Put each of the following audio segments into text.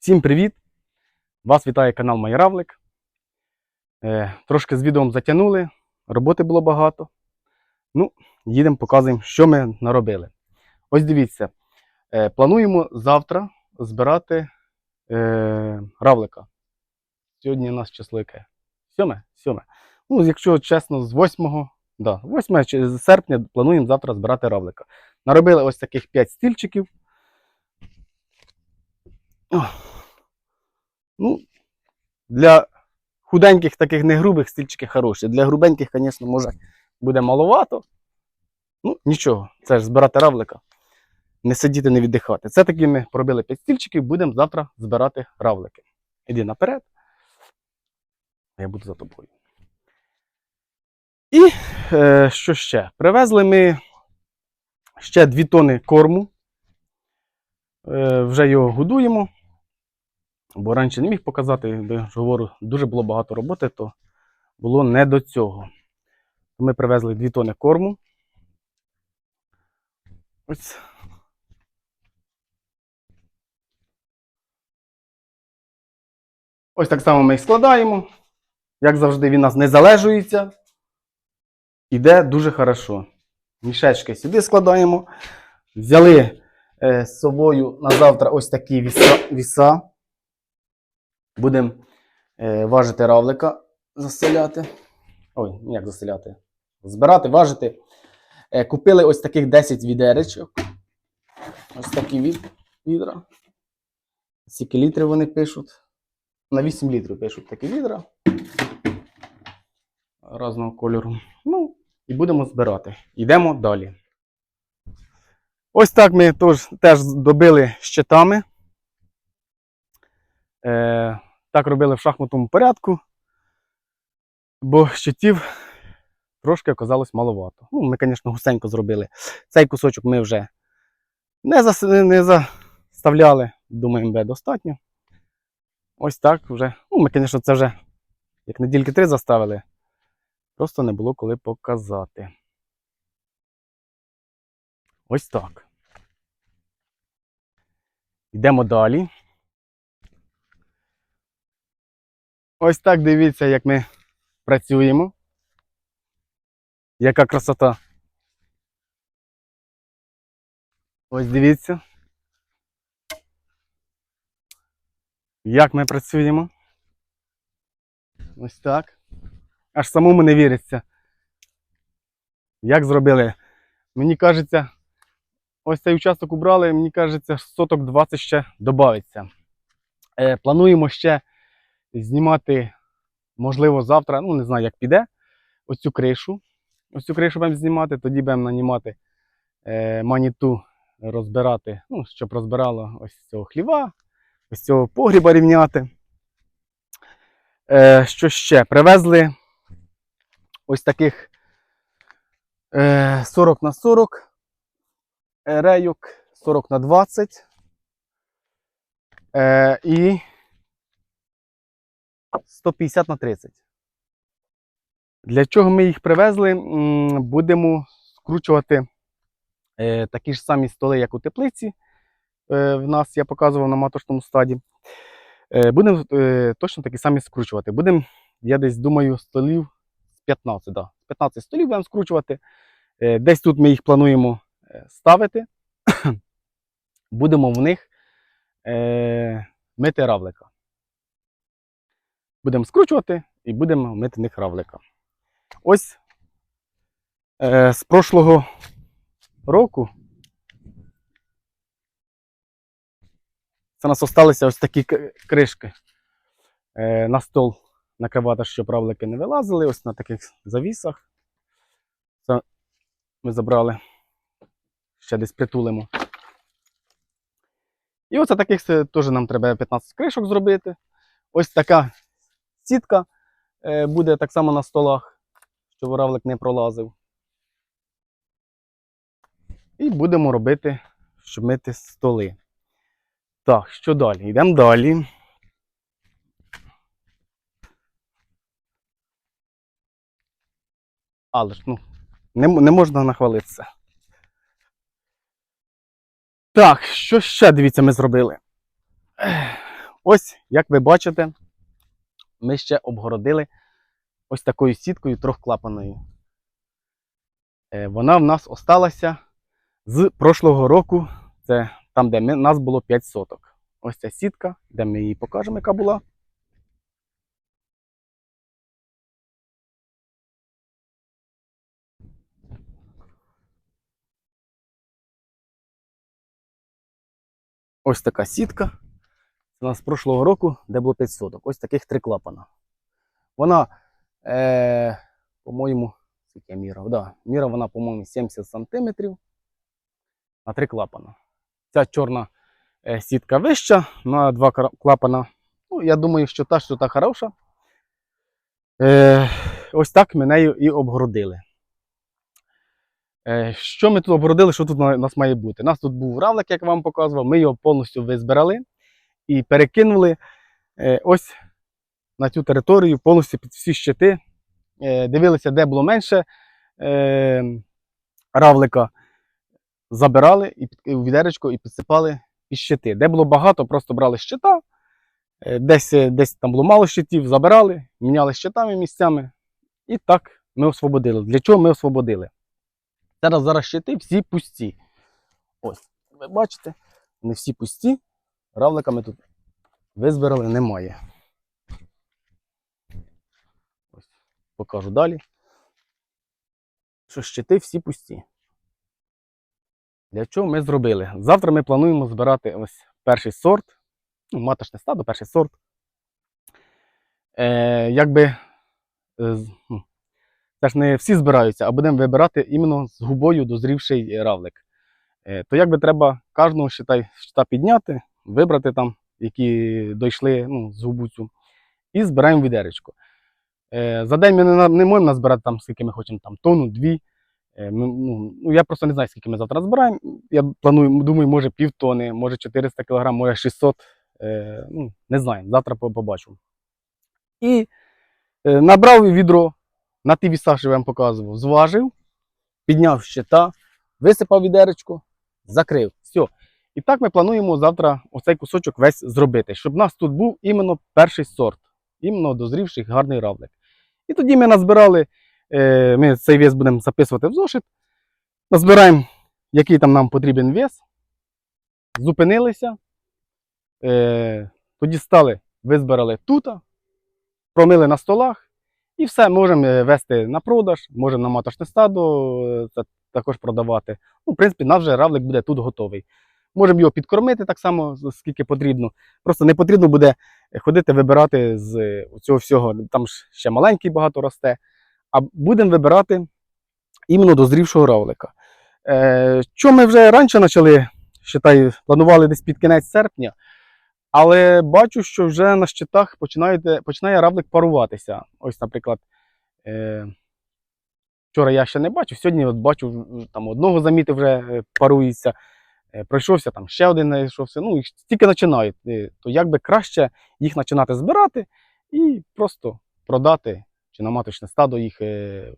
Всім привіт! Вас вітає канал Майравлик. Е, трошки з відео затягнули, роботи було багато. Ну, їдемо, показуємо, що ми наробили. Ось дивіться, е, плануємо завтра збирати е, равлика. Сьогодні у нас число яке? Сьоме? Сьоме. Ну, якщо чесно, з 8, да, 8 чи- серпня плануємо завтра збирати равлика. Наробили ось таких 5 стільчиків. О. Ну, для худеньких, таких не грубих стільчики хороші. Для грубеньких, звісно, може буде маловато. Ну, нічого, це ж збирати равлика. Не сидіти, не віддихати. Це таки ми пробили 5 стільчиків, будемо завтра збирати равлики. Іди наперед. Я буду за тобою. І е, що ще? Привезли ми ще 2 тони корму. Е, вже його годуємо. Бо раніше не міг показати, якби говорю, дуже було багато роботи, то було не до цього. Ми привезли 2 тони корму. Ось. Ось так само ми їх складаємо. Як завжди, він нас не залежується. Іде дуже хорошо. Мішечки сюди складаємо. Взяли е, з собою на завтра ось такі віса. Будемо е, важити равлика, заселяти. Ой, ну як заселяти? Збирати, важити. Е, купили ось таких 10 відеречок. Ось такі від, відра. Скільки літрів вони пишуть? На 8 літрів пишуть такі відра. Разного кольору. Ну, і будемо збирати. Йдемо далі. Ось так ми теж добили щитами. Е, так робили в шахматному порядку, бо щитів трошки оказалось маловато. Ну, ми, звісно, гусенько зробили. Цей кусочок ми вже не, зас... не заставляли, думаємо, буде достатньо. Ось так вже. Ну, ми, звісно, це вже як недільки три заставили. Просто не було коли показати. Ось так. Йдемо далі. Ось так дивіться, як ми працюємо. Яка красота. Ось дивіться. Як ми працюємо. Ось так. Аж самому не віриться. Як зробили? Мені кажеться, ось цей участок убрали, мені кажеться, соток 20 ще додається. Е, плануємо ще знімати, можливо, завтра, ну не знаю, як піде, ось цю кришу. Ось цю кришу будемо знімати, тоді будемо нанімати е, маніту, розбирати, ну, щоб розбирало ось цього хліва, ось цього погріба рівняти. Е, що ще? Привезли ось таких е, 40 на 40 е, рейок, 40 на 20. Е, і 150 на 30. Для чого ми їх привезли? Будемо скручувати е, такі ж самі столи, як у теплиці. Е, в нас я показував на маточному стаді. Е, будемо точно такі самі скручувати. Будемо, я десь думаю, столів з 15. Да. 15 столів будемо скручувати. Десь тут ми їх плануємо ставити. Будемо в них мити равлика. Будемо скручувати і будемо мити них равлика. Ось е, з прошлого року це у нас залишилися ось такі кришки е, на стол накривати, щоб равлики не вилазили. Ось на таких завісах. Це ми забрали, ще десь притулимо. І оце таких теж нам треба 15 кришок зробити. Ось така сітка е, буде так само на столах, щоб равлик не пролазив. І будемо робити, щоб мити столи. Так, що далі? Йдемо далі. Але ж, ну, не, не можна нахвалитися. Так, що ще, дивіться, ми зробили? Ось, як ви бачите, ми ще обгородили ось такою сіткою трьохклапаною. Е, Вона в нас осталася з прошлого року. Це там, де ми, нас було 5 соток. Ось ця сітка, де ми її покажемо, яка була. Ось така сітка. У нас з прошлого року, де було 5 соток. Ось таких три клапана. Вона, е, по-моєму, скільки я? Да, міряв вона, по-моєму, 70 сантиметрів на три клапана. Ця чорна е, сітка вища на два клапана. Ну, я думаю, що та, що та хороша. Е, ось так ми нею і обгородили. Е, що ми тут обгородили, що тут у нас має бути? У нас тут був равлик, як я вам показував, ми його повністю визбирали і перекинули е, ось на цю територію повністю під всі щити. Е, дивилися, де було менше е, равлика, забирали і у відеречко і підсипали під щити. Де було багато, просто брали щита. Десь, десь там було мало щитів, забирали, міняли щитами місцями. І так ми освободили. Для чого ми освободили? Зараз зараз щити всі пусті. Ось, ви бачите, вони всі пусті. Равлика ми тут визбирали немає. Ось, покажу далі. Що щити всі пусті. Для чого ми зробили? Завтра ми плануємо збирати ось перший сорт. Ну, маточне стадо, перший сорт. Е, якби е, ну, це ж не всі збираються, а будемо вибирати іменно з губою дозрівший равлик. Е, то якби треба кожного щитай, щита підняти, вибрати там, які дійшли ну, з губу цю, і збираємо відеречко. Е, за день ми не, не можемо назбирати там, скільки ми хочемо, там, тонну, дві. Е, ми, ну, ну, я просто не знаю, скільки ми завтра збираємо. Я планую, думаю, може півтони, може 400 кг, може 600. Е, ну, не знаю, завтра побачу. І е, набрав відро на ті віса, що я вам показував, зважив, підняв щита, висипав відеречко, закрив. І так ми плануємо завтра оцей кусочок весь зробити, щоб у нас тут був іменно перший сорт, іменно дозрівший гарний равлик. І тоді ми назбирали, е, ми цей вес будемо записувати в зошит, назбираємо, який там нам потрібен вес, зупинилися, е, тоді стали, визбирали тут, промили на столах. І все, можемо е, вести на продаж, можемо на маточне стадо також продавати. Ну, в принципі, наш вже равлик буде тут готовий. Можемо його підкормити так само, скільки потрібно. Просто не потрібно буде ходити вибирати з е, цього всього. Там ще маленький багато росте. А будемо вибирати іменно дозрівшого равлика. Е, що ми вже раніше почали, считай, планували десь під кінець серпня, але бачу, що вже на щитах починає, починає равлик паруватися. Ось, наприклад, е, вчора я ще не бачив, сьогодні от бачу, там одного замітив вже е, парується, пройшовся, там ще один знайшовся. Ну, і тільки починають. Е, То як би краще їх починати збирати і просто продати чи на маточне стадо їх е,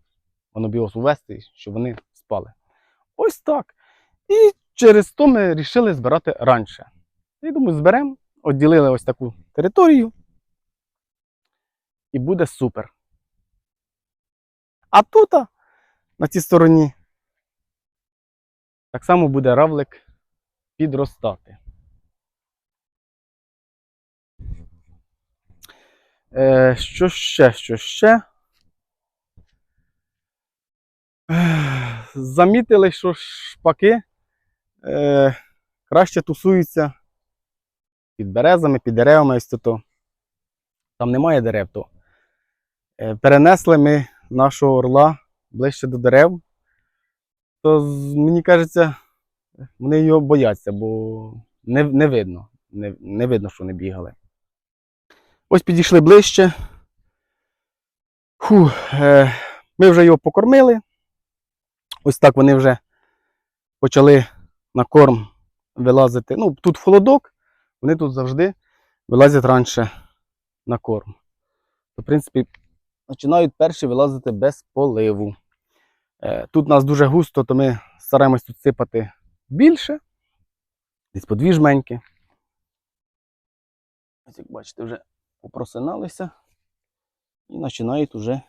увести, щоб вони спали. Ось так. І через то ми вирішили збирати раніше. І думаю, зберемо, відділили ось таку територію. І буде супер. А тут, на цій стороні, так само буде равлик підростати. Е, що ще, що ще? Ех, Замітили, що шпаки е, краще тусуються під березами, під деревами. Ось тут. Там немає дерев. То. Е, перенесли ми нашого орла ближче до дерев. То мені кажеться, вони його бояться, бо не, не видно. Не, не видно, що вони бігали. Ось підійшли ближче. Фу, е, ми вже його покормили. Ось так вони вже почали на корм вилазити. Ну, тут холодок, вони тут завжди вилазять раніше на корм. В принципі, починають перші вилазити без поливу. Е, Тут у нас дуже густо, то ми стараємось тут сипати більше. Десь по дві жменьки. Ось як бачите, вже попросиналися і починають уже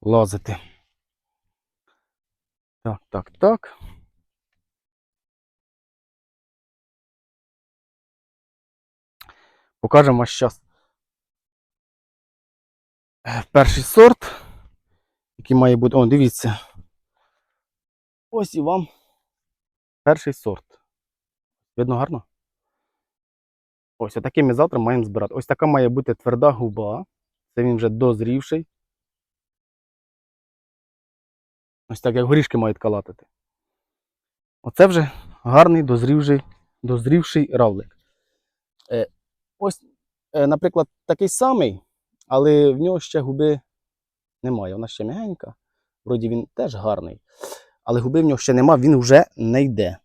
лазити. Так, так, так. Покажемо вас зараз перший сорт, який має бути. О, дивіться. Ось і вам перший сорт. Видно гарно? Ось такий ми завтра маємо збирати. Ось така має бути тверда губа. Це він вже дозрівший. Ось так, як горішки мають калатити. Оце вже гарний дозрівший, дозрівший равлик. Е, ось, е, наприклад, такий самий, але в нього ще губи немає. Вона ще м'ягенька. Вроді він теж гарний. Але губи в нього ще нема, він вже не йде.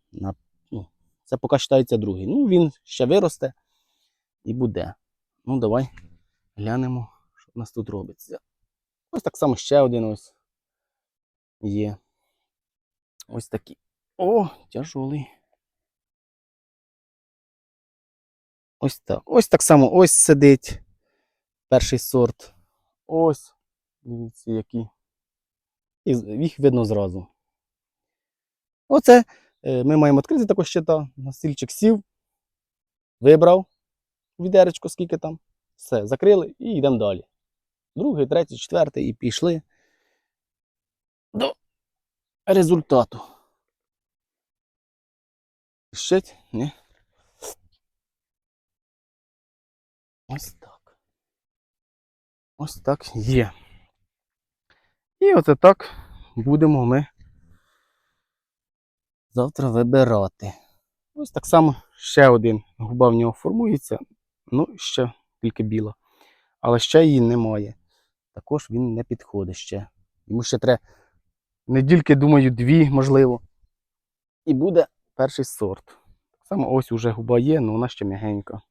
Ну, це поки вважається другий. Ну, він ще виросте і буде. Ну, давай глянемо, що в нас тут робиться. Ось так само ще один ось є. Ось такий. О, тяжолий. Ось так. Ось так само ось сидить перший сорт. Ось. Дивіться, які. І їх видно зразу. Оце е, ми маємо відкрити також щита. На стільчик сів, вибрав відеречко, скільки там. Все, закрили і йдемо далі. Другий, третій, четвертий і пішли до результату. Щить? Ні. Ось так. Ось так є. І оце так будемо ми завтра вибирати. Ось так само ще один губа в нього формується. Ну, ще тільки біла. Але ще її немає. Також він не підходить ще. Йому ще треба недільки, думаю, дві, можливо. І буде перший сорт. Так само ось уже губа є, але вона ще м'ягенька.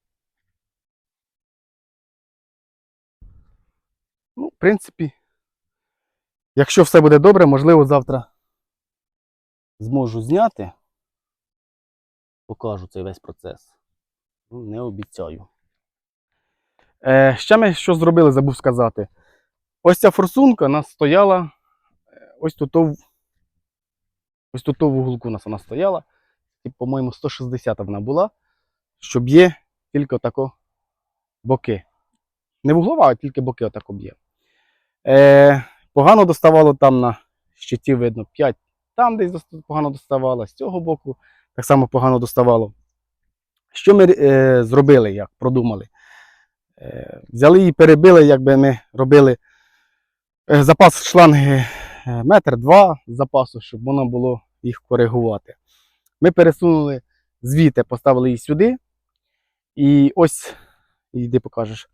Ну, в принципі, якщо все буде добре, можливо, завтра зможу зняти. Покажу цей весь процес. Ну, не обіцяю. Е, ще ми що зробили, забув сказати. Ось ця форсунка у нас стояла е, ось тут, в- ось тут в уголку у нас вона стояла. І, по-моєму, 160 вона була, що б'є тільки отако боки. Не вуглова, а тільки боки отако б'є. Е, погано доставало там на щиті, видно, 5. Там десь погано доставало, з цього боку так само погано доставало. Що ми е, зробили, як продумали? Е, взяли і перебили, якби ми робили е, запас шланги е, метр два запасу, щоб можна було їх коригувати. Ми пересунули звідти, поставили її сюди. І ось, йди покажеш.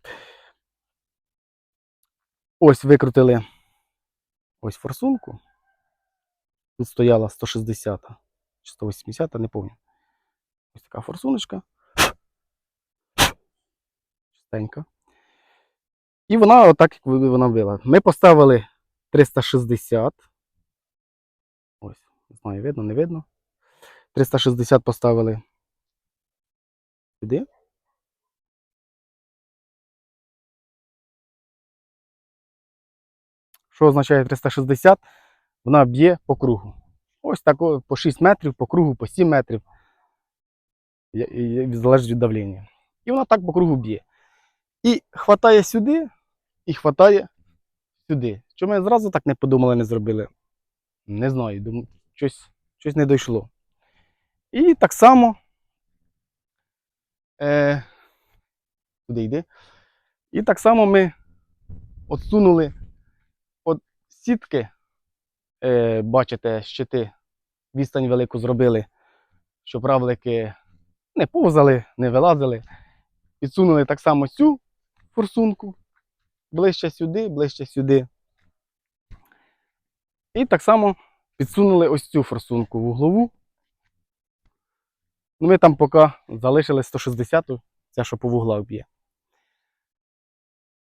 Ось викрутили ось форсунку. Тут стояла 160 чи 180, не пам'ятаю. Ось така форсуночка. Чистенька. І вона отак, як вона била. Ми поставили 360. Ось, не знаю, видно, не видно. 360 поставили сюди. Що означає 360? Вона б'є по кругу. Ось так по 6 метрів, по кругу, по 7 метрів. Залежить від давлення. І вона так по кругу б'є. І хватає сюди, і хватає сюди. Чому ми зразу так не подумали, не зробили? Не знаю, думаю, щось, щось не дійшло. І так само. Е, туди йди. І так само ми отсунули от сітки. Е, бачите, щити, відстань велику зробили, щоб равлики не повзали, не вилазили. Підсунули так само цю форсунку, ближче сюди, ближче сюди. І так само підсунули ось цю форсунку в углову. Ну, ми там поки залишили 160-ту, ця, що по вуглах б'є.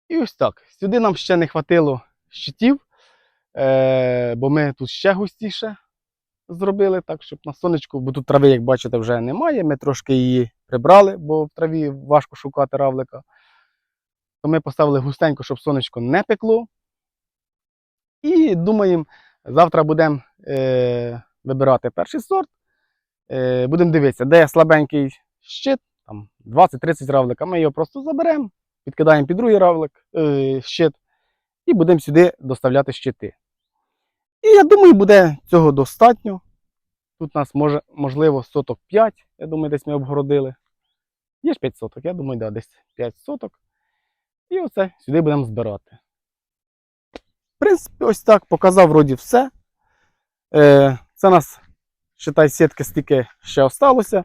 І ось так. Сюди нам ще не хватило щитів, е, бо ми тут ще густіше зробили так, щоб на сонечку, бо тут трави, як бачите, вже немає. Ми трошки її прибрали, бо в траві важко шукати равлика. То ми поставили густенько, щоб сонечко не пекло. І думаємо, завтра будемо е, вибирати перший сорт. Е, будемо дивитися, де слабенький щит, там 20-30 равлика. Ми його просто заберемо, підкидаємо під другий равлик, е, щит, і будемо сюди доставляти щити. І я думаю, буде цього достатньо. Тут у нас може, можливо соток 5, я думаю, десь ми обгородили. Є ж 5 соток, я думаю, да, десь 5 соток. І оце сюди будемо збирати. В принципі, ось так показав вроді все. Е, це у нас, считай, сітки стільки ще осталося.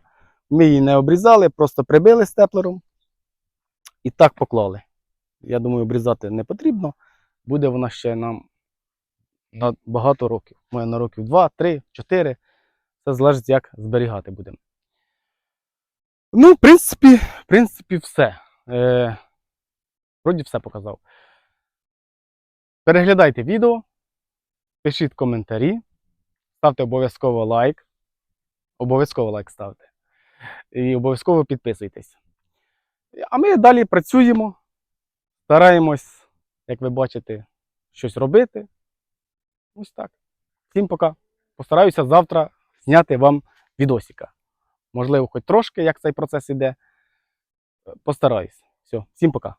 Ми її не обрізали, просто прибили степлером і так поклали. Я думаю, обрізати не потрібно. Буде вона ще нам на багато років. Може на років 2, 3, 4. Це залежить, як зберігати будемо. Ну, в принципі, в принципі, все. Е, вроді все показав. Переглядайте відео, пишіть коментарі, ставте обов'язково лайк. Обов'язково лайк ставте. І обов'язково підписуйтесь. А ми далі працюємо, стараємось, як ви бачите, щось робити. Ось так. Всім пока. Постараюся завтра зняти вам відосика. Можливо, хоч трошки, як цей процес іде. Постараюсь. Все, всім пока.